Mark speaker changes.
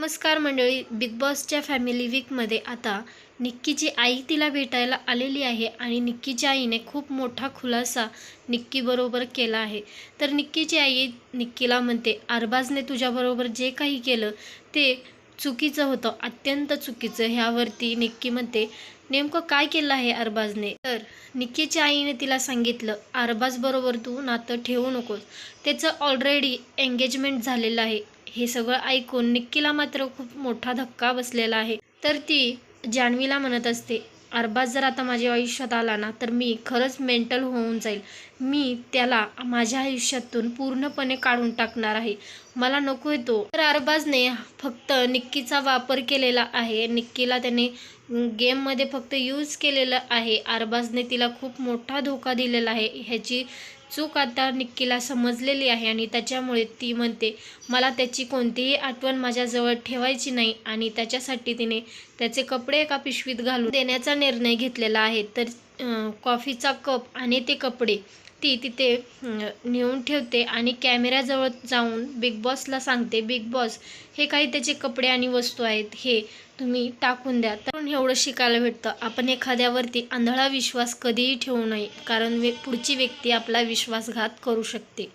Speaker 1: नमस्कार मंडळी बिग बॉसच्या फॅमिली वीकमध्ये आता निक्कीची आई तिला भेटायला आलेली आहे आणि निक्कीच्या आईने खूप मोठा खुलासा निक्कीबरोबर केला आहे. तर निक्कीची आई निक्कीला म्हणते अरबाजने तुझ्याबरोबर जे काही केलं ते चुकीचं होतं अत्यंत चुकीचं. ह्यावरती निक्की म्हणते नेमकं काय केलं आहे अरबाजने? तर निक्कीच्या आईने तिला सांगितलं अरबाजबरोबर तू नातं ठेवू नकोस. त्याचं ऑलरेडी एंगेजमेंट झालेलं आहे. हे सगळं ऐकून निक्कीला मात्र खूप मोठा धक्का बसलेला आहे. तर ती जान्हवीला म्हणत असते अरबाज जर आता माझ्या आयुष्यात आला ना तर मी खरंच मेंटल होऊन जाईल. मी त्याला माझ्या आयुष्यातून पूर्णपणे काढून टाकणार आहे. मला नको येतो तर अरबाजने फक्त निक्कीचा वापर केलेला आहे. निक्कीला त्याने गेममध्ये फक्त यूज केलेलं आहे. अरबाजने तिला खूप मोठा धोका दिलेला आहे. ह्याची चूक आता निक्कीला समजलेली आहे आणि त्याच्यामुळे ती म्हणते मला त्याची कोणतीही आठवण माझ्याजवळ ठेवायची नाही आणि त्याच्यासाठी तिने त्याचे कपडे एका पिशवीत घालून देण्याचा निर्णय घेतलेला आहे. तर कॉफीचा कप आणि ते कपडे ती तिथे नेऊन ठेवते आणि कॅमेऱ्याजवळ जाऊन बिग बॉसला सांगते बिग बॉस हे काही त्याचे कपडे आणि वस्तू आहेत हे तुम्ही टाकून द्या. तर एवढं शिकायला भेटतं. आपण एखाद्यावरती आंधळा विश्वास कधीही ठेवू नये कारण वे पुढची व्यक्ती आपला विश्वासघात करू शकते.